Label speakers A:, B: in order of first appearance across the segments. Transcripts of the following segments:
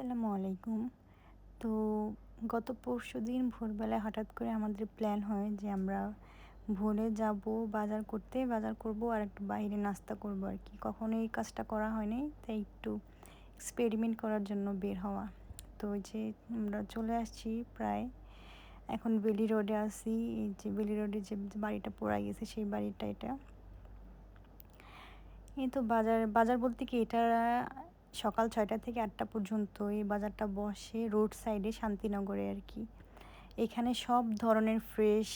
A: আসসালামু আলাইকুম। তো গত পরশু দিন ভোরবেলায় হঠাৎ করে আমাদের প্ল্যান হয় যে আমরা ভোরে যাব, বাজার করতে, বাজার করব আর একটু বাইরে নাস্তা করব আর কি। কখনো এই কাজটা করা হয়নি, তাই একটু এক্সপেরিমেন্ট করার জন্য বের হওয়া। তো যে আমরা চলে আসছি প্রায়, এখন বেলি রোডে আসি এই যে বেলি রোডে যে বাড়িটা পড়া গেছে, সেই বাড়িটা এটা। এই তো বাজার বাজার বলতে কি এটা সকাল ছয়টা থেকে আটটা পর্যন্ত এই বাজারটা বসে রোড সাইডে শান্তিনগরে আর কি। এখানে সব ধরনের ফ্রেশ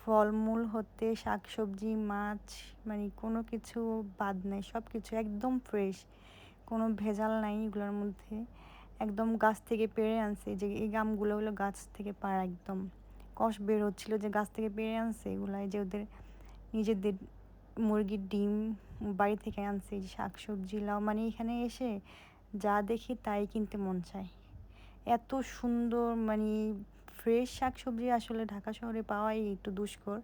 A: ফলমূল হতে, শাকসবজি, মাছ মানে কোনো কিছু বাদ নেই সব কিছু একদম ফ্রেশ কোনো ভেজাল নাই এগুলোর মধ্যে। একদম গাছ থেকে পেরে আনছে, যে এই গামগুলো হলো গাছ থেকে পাড়া একদম। কষ বের হচ্ছিল যে গাছ থেকে পেরে আনছে এগুলো যে ওদের নিজেদের মুরগির ডিম বাড়ি থেকে আনছি শাক সবজি লাউ মানে এখানে এসে যা দেখি তাই কিনতে মন চায়। এত সুন্দর মানে ফ্রেশ শাক সবজি আসলে ঢাকা শহরে পাওয়াই একটু দুষ্কর।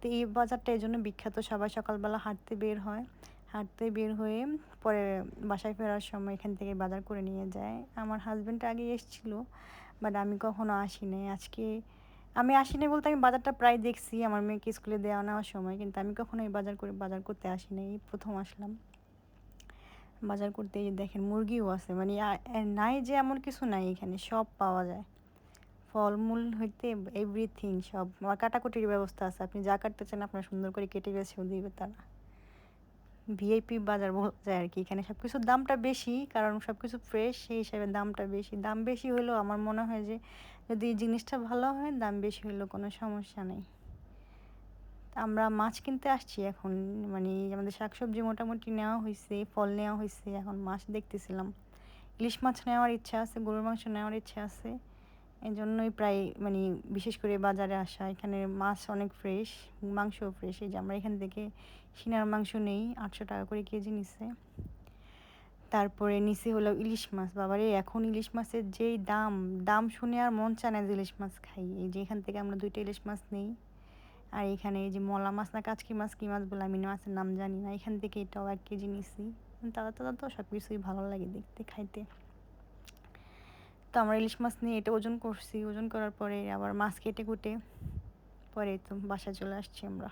A: তো এই বাজারটা এই জন্য বিখ্যাত, সবাই সকালবেলা হাঁটতে বের হয়। হাঁটতে বের হয়ে পরে বাসায় ফেরার সময় এখান থেকে বাজার করে নিয়ে যায়। আমার হাজব্যান্ড আগে এসেছিল বাট আমি কখনো আসি নাই আজকে আমি আসিনি বলতে আমি বাজারটা প্রায় দেখছি, আমার মেয়েকে স্কুলে দেওয়া নেওয়ার সময়, কিন্তু আমি কখনো এই বাজার করে, বাজার করতে আসিনি, এই প্রথম আসলাম। বাজার করতে দেখেন, মুরগিও আছে মানে নাই যে এমন কিছু নাই এখানে, সব পাওয়া যায়। ফলমূল হইতে এভরিথিং সব কাটাকুটির ব্যবস্থা আছে, আপনি যা কাটতে চান আপনার সুন্দর করে কেটে গেছেও দিবে তারা। ভিআইপি বাজার বলা যায় আর কি, এখানে সব কিছুর দামটা বেশি, কারণ সব কিছু ফ্রেশ সেই হিসাবে দামটা বেশি। দাম বেশি হলেও আমার মনে হয় যে যদি জিনিসটা ভালো হয়, দাম বেশি হলেও কোনো সমস্যা নেই। আমরা মাছ কিনতে আসছি এখন মানে আমাদের শাকসবজি মোটামুটি নেওয়া হয়েছে ফল নেওয়া হয়েছে এখন মাছ দেখতেছিলাম। ইলিশ মাছ নেওয়ার ইচ্ছা আছে, গরুর মাংস নেওয়ার ইচ্ছা আছে। এই জন্যই প্রায় মানে বিশেষ করে বাজারে আসা, এখানে মাছ অনেক ফ্রেশ মাংসও ফ্রেশ এই যে আমরা এখান থেকে সিনার মাংস নেই, আটশো টাকা করে কেজি নিছে। তারপরে নিচে হলো ইলিশ মাছ। বাবারে, এখন ইলিশ মাছের যেই দাম দাম শুনে আর মন চায় না যে ইলিশ মাছ খাই। এই যে এখান থেকে আমরা দুইটা ইলিশ মাছ নেই। আর এখানে এই যে মলা মাছ না কাচকি মাছ, কী মাছ বলে আমি মাছের নাম জানি না। এখান থেকে এটাও এক কেজি নিছি। তারা তারা তো সব কিছুই ভালো লাগে দেখতে, খাইতে। তো আমরা ইলিশ মাছ নিয়ে এটা ওজন করছি। ওজন করার পরে আবার মাছ কেটে কুটে পরে তো বাসায় চলে আসছি আমরা।